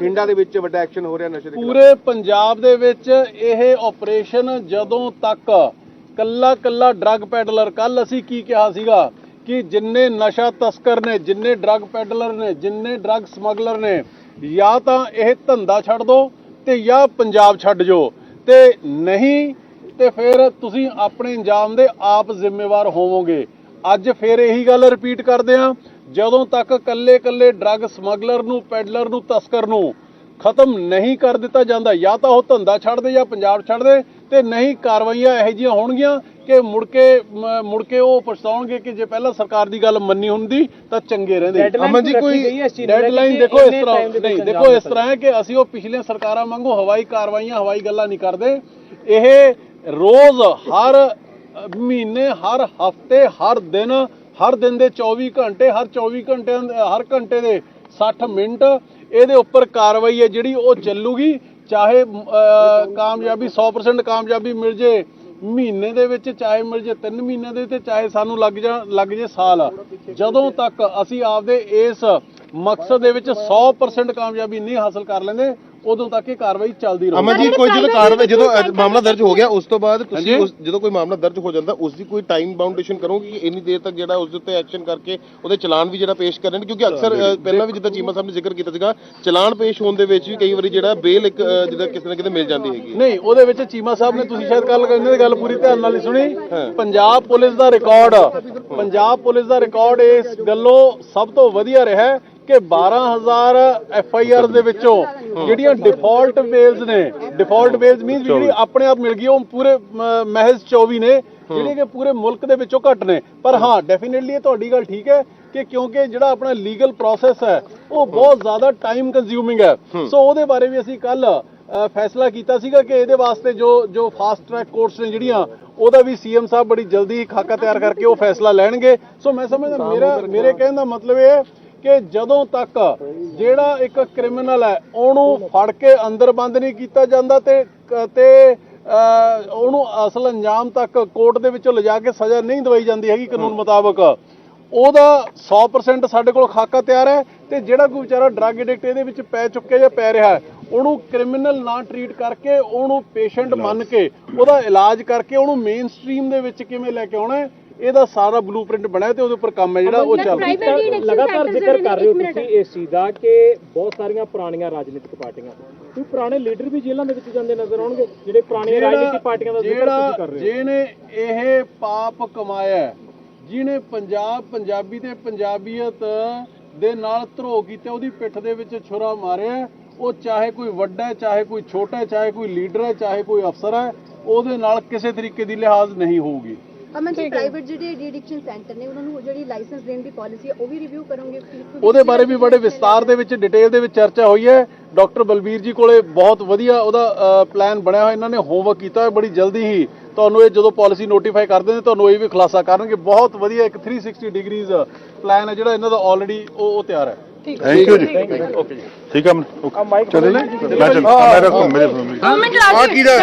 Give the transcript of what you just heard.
ਪਿੰਡਾਂ ਦੇ ਵਿੱਚ ਵੱਡਾ ਐਕਸ਼ਨ ਹੋ ਰਿਹਾ ਨਸ਼ੇ ਦੇ ਪੂਰੇ ਪੰਜਾਬ ਦੇ ਵਿੱਚ ਇਹ ਆਪਰੇਸ਼ਨ ਜਦੋਂ ਤੱਕ ਕੱਲਾ ਕੱਲਾ ਡਰੱਗ ਪੈਡਲਰ ਕੱਲ ਅਸੀਂ ਕੀ ਕਿਹਾ ਸੀਗਾ ਕਿ ਜਿੰਨੇ ਨਸ਼ਾ ਤਸਕਰ ਨੇ, ਜਿੰਨੇ ਡਰੱਗ ਪੈਡਲਰ ਨੇ, ਜਿੰਨੇ ਡਰੱਗ ਸਮਗਲਰ ਨੇ, ਜਾਂ ਤਾਂ ਇਹ ਧੰਦਾ ਛੱਡ ਦਿਓ ਤੇ ਜਾਂ ਪੰਜਾਬ ਛੱਡ ਜੋ। ਤੇ ਨਹੀਂ, ਤੇ ਫਿਰ ਤੁਸੀਂ ਆਪਣੇ ਇੰਜਾਮ ਦੇ ਆਪ ਜ਼ਿੰਮੇਵਾਰ ਹੋਵੋਗੇ। ਅੱਜ ਫਿਰ ਇਹੀ ਗੱਲ ਰਿਪੀਟ ਕਰਦੇ ਆ। ਜਦੋਂ ਤੱਕ ਕੱਲੇ ਕੱਲੇ ਡਰੱਗ ਸਮਗਲਰ ਨੂੰ ਪੈਡਲਰ ਨੂੰ ਤਸਕਰ ਨੂੰ ਖਤਮ ਨਹੀਂ ਕਰ ਦਿੱਤਾ ਜਾਂਦਾ ਜਾਂ ਤਾਂ ਉਹ ਧੰਦਾ ਛੱਡ ਦੇ ਜਾਂ ਪੰਜਾਬ ਛੱਡ ਦੇ ਤੇ ਨਹੀਂ ਕਾਰਵਾਈਆਂ ਇਹੋ ਜਿਹੀਆਂ ਹੋਣਗੀਆਂ ਕਿ ਮੁੜ ਕੇ ਮੁੜ ਕੇ ਉਹ ਪਛਤਾਉਣਗੇ ਕਿ ਜੇ ਪਹਿਲਾਂ ਸਰਕਾਰ ਦੀ ਗੱਲ ਮੰਨੀ ਹੁੰਦੀ ਤਾਂ ਚੰਗੇ ਰਹਿੰਦੇ। ਅਮਨ ਜੀ ਕੋਈ ਡੈਡਲਾਈਨ ਦੇਖੋ ਇਸ ਤਰ੍ਹਾਂ ਨਹੀਂ ਦੇਖੋ ਇਸ ਤਰ੍ਹਾਂ ਹੈ ਕਿ ਅਸੀਂ ਉਹ ਪਿਛਲੇ ਸਰਕਾਰਾਂ ਵਾਂਗੂ ਹਵਾਈ ਕਾਰਵਾਈਆਂ ਹਵਾਈ ਗੱਲਾਂ ਨਹੀਂ ਕਰਦੇ। ਇਹ ਰੋਜ਼ ਹਰ ਮਹੀਨੇ ਹਰ ਹਫ਼ਤੇ ਹਰ ਦਿਨ ਹਰ ਦਿਨ ਦੇ 24 ਘੰਟੇ, ਹਰ 24 ਘੰਟਿਆਂ ਹਰ ਘੰਟੇ ਦੇ 60 ਮਿੰਟ ਇਹਦੇ ਉੱਪਰ ਕਾਰਵਾਈ ਹੈ ਜਿਹੜੀ ਉਹ ਚੱਲੂਗੀ। ਚਾਹੇ ਕਾਮਯਾਬੀ 100% ਕਾਮਯਾਬੀ ਮਿਲ ਜੇ ਮਹੀਨੇ ਦੇ ਵਿੱਚ, ਚਾਹੇ ਮਿਲ ਜੇ 3 ਮਹੀਨੇ ਦੇ ਤੇ ਚਾਹੇ ਸਾਨੂੰ ਲੱਗ ਜਾ, ਲੱਗ ਜੇ ਸਾਲ। ਜਦੋਂ ਤੱਕ ਅਸੀਂ ਆਪਦੇ ਇਸ ਮਕਸਦ ਦੇ ਵਿੱਚ 100% ਕਾਮਯਾਬੀ ਨਹੀਂ ਹਾਸਲ ਕਰ ਲੈਂਦੇ ਉਦੋਂ ਤੱਕ ਇਹ ਕਾਰਵਾਈ ਚੱਲਦੀ ਰਹੂ। ਅਮਨ ਜੀ ਕੋਈ ਜਦੋਂ ਕਾਰਵਾਈ ਜਦੋਂ ਮਾਮਲਾ ਦਰਜ ਹੋ ਗਿਆ ਉਸ ਤੋਂ ਬਾਅਦ ਤੁਸੀਂ। ਉਸ ਜਦੋਂ ਕੋਈ ਮਾਮਲਾ ਦਰਜ ਹੋ ਜਾਂਦਾ ਉਸ ਦੀ ਕੋਈ ਟਾਈਮ ਬਾਉਂਡੇਸ਼ਨ ਕਰੋਗੇ ਕਿ ਇੰਨੀ ਦੇਰ ਤੱਕ ਜਿਹੜਾ ਉਸ ਦੇ ਉੱਤੇ ਐਕਸ਼ਨ ਕਰਕੇ ਉਹਦੇ ਚਲਾਨ ਵੀ ਜਿਹੜਾ ਪੇਸ਼ ਕਰਨ ਕਿਉਂਕਿ ਅਕਸਰ ਪਹਿਲਾਂ ਵੀ ਜਿੱਦਾਂ ਚੀਮਾ ਸਾਹਿਬ ਨੇ ਜ਼ਿਕਰ ਕੀਤਾ ਸੀਗਾ ਚਲਾਨ ਪੇਸ਼ ਹੋਣ ਦੇ ਵਿੱਚ ਵੀ ਕਈ ਵਾਰੀ ਜਿਹੜਾ ਬੇਲ ਇੱਕ ਜਿੱਦਾਂ ਕਿਸੇ ਨਾ ਕਿਤੇ ਮਿਲ ਜਾਂਦੀ ਹੈਗੀ ਨਹੀਂ ਉਹਦੇ ਵਿੱਚ ਚੀਮਾ ਸਾਹਿਬ ਨੇ ਤੁਸੀਂ ਸ਼ਾਇਦ ਕੱਲ ਕਹਿੰਦੇ ਗੱਲ ਪੂਰੀ ਧਿਆਨ ਨਾਲ ਨਹੀਂ ਸੁਣੀ। ਪੰਜਾਬ ਪੁਲਿਸ ਦਾ ਰਿਕਾਰਡ ਪੰਜਾਬ ਪੁਲਿਸ ਦਾ ਰਿਕਾਰਡ ਇਸ ਗੱਲੋਂ ਸਭ ਤੋਂ ਵਧੀਆ ਰਿਹਾ ਹੈ। ਕਿ 12000 ਐਫ ਆਈ ਆਰ ਦੇ ਵਿੱਚੋਂ ਜਿਹੜੀਆਂ ਡਿਫਾਲਟ ਬੇਲਸ ਨੇ ਡਿਫਾਲਟ ਬੇਲਸ ਮੀਨਸ ਜਿਹੜੀ ਆਪਣੇ ਆਪ ਮਿਲ ਗਈ ਉਹ ਪੂਰੇ ਮਹਿਜ਼ 24 ਨੇ ਜਿਹੜੇ ਕਿ ਪੂਰੇ ਮੁਲਕ ਦੇ ਵਿੱਚੋਂ ਘੱਟ ਨੇ। ਪਰ ਹਾਂ ਡੈਫੀਨਿਟਲੀ ਇਹ ਤੁਹਾਡੀ ਗੱਲ ਠੀਕ ਹੈ ਕਿ ਕਿਉਂਕਿ ਜਿਹੜਾ ਆਪਣਾ ਲੀਗਲ ਪ੍ਰੋਸੈਸ ਹੈ ਉਹ ਬਹੁਤ ਜ਼ਿਆਦਾ ਟਾਈਮ ਕੰਜ਼ਿਊਮਿੰਗ ਹੈ। ਸੋ ਉਹਦੇ ਬਾਰੇ ਵੀ ਅਸੀਂ ਕੱਲ ਫੈਸਲਾ ਕੀਤਾ ਸੀਗਾ ਕਿ ਇਹਦੇ ਵਾਸਤੇ ਜੋ ਜੋ ਫਾਸਟ ਟਰੈਕ ਕੋਰਟਸ ਨੇ ਜਿਹੜੀਆਂ ਉਹਦਾ ਵੀ ਸੀਐਮ ਸਾਹਿਬ ਬੜੀ ਜਲਦੀ ਖਾਕਾ ਤਿਆਰ ਕਰਕੇ ਉਹ ਫੈਸਲਾ ਲੈਣਗੇ। ਸੋ ਮੈਂ ਸਮਝਦਾ ਮੇਰਾ ਮੇਰੇ ਕਹਿਣ ਦਾ ਮਤਲਬ ਇਹ ਹੈ ਕਿ ਜਦੋਂ ਤੱਕ ਜਿਹੜਾ ਇੱਕ ਕ੍ਰਿਮੀਨਲ ਹੈ ਉਹਨੂੰ ਫੜ ਕੇ ਅੰਦਰ ਬੰਦ ਨਹੀਂ ਕੀਤਾ ਜਾਂਦਾ ਤੇ ਤੇ ਉਹਨੂੰ ਅਸਲ ਅੰਜਾਮ ਤੱਕ ਕੋਰਟ ਦੇ ਵਿੱਚੋਂ ਲਿਜਾ ਕੇ ਸਜ਼ਾ ਨਹੀਂ ਦਵਾਈ ਜਾਂਦੀ ਹੈਗੀ ਕਾਨੂੰਨ ਮੁਤਾਬਕ। ਉਹਦਾ 100% ਸਾਡੇ ਕੋਲ ਖਾਕਾ ਤਿਆਰ ਹੈ ਤੇ ਜਿਹੜਾ ਕੋਈ ਵਿਚਾਰਾ ਡਰੱਗ ਐਡਿਕਟ ਇਹਦੇ ਵਿੱਚ ਪੈ ਚੁੱਕਿਆ ਜਾਂ ਪੈ ਰਿਹਾ ਉਹਨੂੰ ਕ੍ਰਿਮੀਨਲ ਨਾ ਟਰੀਟ ਕਰਕੇ ਉਹਨੂੰ ਪੇਸ਼ੈਂਟ ਮੰਨ ਕੇ ਉਹਦਾ ਇਲਾਜ ਕਰਕੇ ਉਹਨੂੰ ਮੇਨ ਸਟ੍ਰੀਮ ਦੇ ਵਿੱਚ ਕਿਵੇਂ ਲੈ ਕੇ ਆਉਣਾ ਹੈ ਇਹਦਾ ਸਾਰਾ ਬਲੂਪ੍ਰਿੰਟ ਬਣਿਆ ਤੇ ਉਹਦੇ ਉੱਪਰ ਕੰਮ ਹੈ ਜਿਹੜਾ ਉਹ ਚੱਲ ਰਿਹਾ ਲਗਾਤਾਰ ਜ਼ਿਕਰ ਕਰ ਰਹੇ ਹੋ ਤੁਸੀਂ ਇਸ ਚੀਜ਼ ਦਾ ਕਿ ਬਹੁਤ ਸਾਰੀਆਂ ਪੁਰਾਣੀਆਂ ਰਾਜਨੀਤਿਕ ਪਾਰਟੀਆਂ ਕੋਈ ਪੁਰਾਣੇ ਲੀਡਰ ਵੀ ਜੇਲ੍ਹਾਂ ਦੇ ਵਿੱਚ ਜਾਂਦੇ ਨਜ਼ਰ ਆਉਣਗੇ ਜਿਹੜੇ ਪੁਰਾਣੀਆਂ ਰਾਜਨੀਤਿਕ ਪਾਰਟੀਆਂ ਦਾ ਜ਼ਿਕਰ ਤੁਸੀਂ ਕਰ ਰਹੇ ਹੋ? ਜਿਹਨੇ ਇਹ ਪਾਪ ਕਮਾਇਆ ਜਿਹਨੇ ਪੰਜਾਬ ਪੰਜਾਬੀ ਤੇ ਪੰਜਾਬੀਅਤ ਦੇ ਨਾਲ ਧਰੋ ਕੀਤਾ ਉਹਦੀ ਪਿੱਠ ਦੇ ਵਿੱਚ ਛੁਰਾ ਮਾਰਿਆ ਉਹ ਚਾਹੇ ਕੋਈ ਵੱਡਾ ਚਾਹੇ ਕੋਈ ਛੋਟਾ ਚਾਹੇ ਕੋਈ ਲੀਡਰ ਹੈ ਚਾਹੇ ਕੋਈ ਅਫਸਰ ਹੈ ਉਹਦੇ ਨਾਲ ਕਿਸੇ ਤਰੀਕੇ ਦੀ ਲਿਹਾਜ਼ ਨਹੀਂ ਹੋਊਗੀ। ਅਮਨ ਜੀ ਪ੍ਰਾਈਵੇਟ ਜਿਹੜੇ ਐਡਿਕਸ਼ਨ ਸੈਂਟਰ ਨੇ ਉਹਨਾਂ ਨੂੰ ਜਿਹੜੀ ਲਾਇਸੈਂਸ ਦੇਣ ਦੀ ਪਾਲਿਸੀ ਹੈ ਉਹ ਵੀ ਰਿਵਿਊ ਕਰੋਗੇ ਉਹਦੇ ਬਾਰੇ ਵੀ ਬੜੇ ਵਿਸਤਾਰ ਦੇ ਵਿੱਚ ਡਿਟੇਲ ਦੇ ਵਿੱਚ ਚਰਚਾ ਹੋਈ ਹੈ। ਡਾਕਟਰ ਬਲਬੀਰ ਜੀ ਕੋਲੇ ਬਹੁਤ ਵਧੀਆ ਉਹਦਾ ਪਲਾਨ ਬਣਿਆ ਹੋਇਆ। ਇਹਨਾਂ ਨੇ ਹੋਮਵਰਕ ਕੀਤਾ ਹੈ ਬੜੀ ਜਲਦੀ ਹੀ ਤੁਹਾਨੂੰ ਇਹ ਜਦੋਂ ਪਾਲਿਸੀ ਨੋਟੀਫਾਈ ਕਰਦੇ ਨੇ ਤੁਹਾਨੂੰ ਇਹ ਵੀ ਖੁਲਾਸਾ ਕਰਨਗੇ। ਬਹੁਤ ਵਧੀਆ ਇੱਕ 360 ਡਿਗਰੀਜ਼ ਪਲਾਨ ਹੈ ਜਿਹੜਾ ਇਹਨਾਂ ਦਾ ਆਲਰੇਡੀ ਉਹ ਉਹ ਤਿਆਰ ਹੈ। ਥੈਂਕ ਯੂ ਜੀ। ਠੀਕ ਹੈ ਚਲੇ ਮੈਂ ਚੱਲ ਮੈਂ ਰੱਖੂ ਮੇਰੇ ਮਿੰਟ ਆ ਕੀ ਦਾ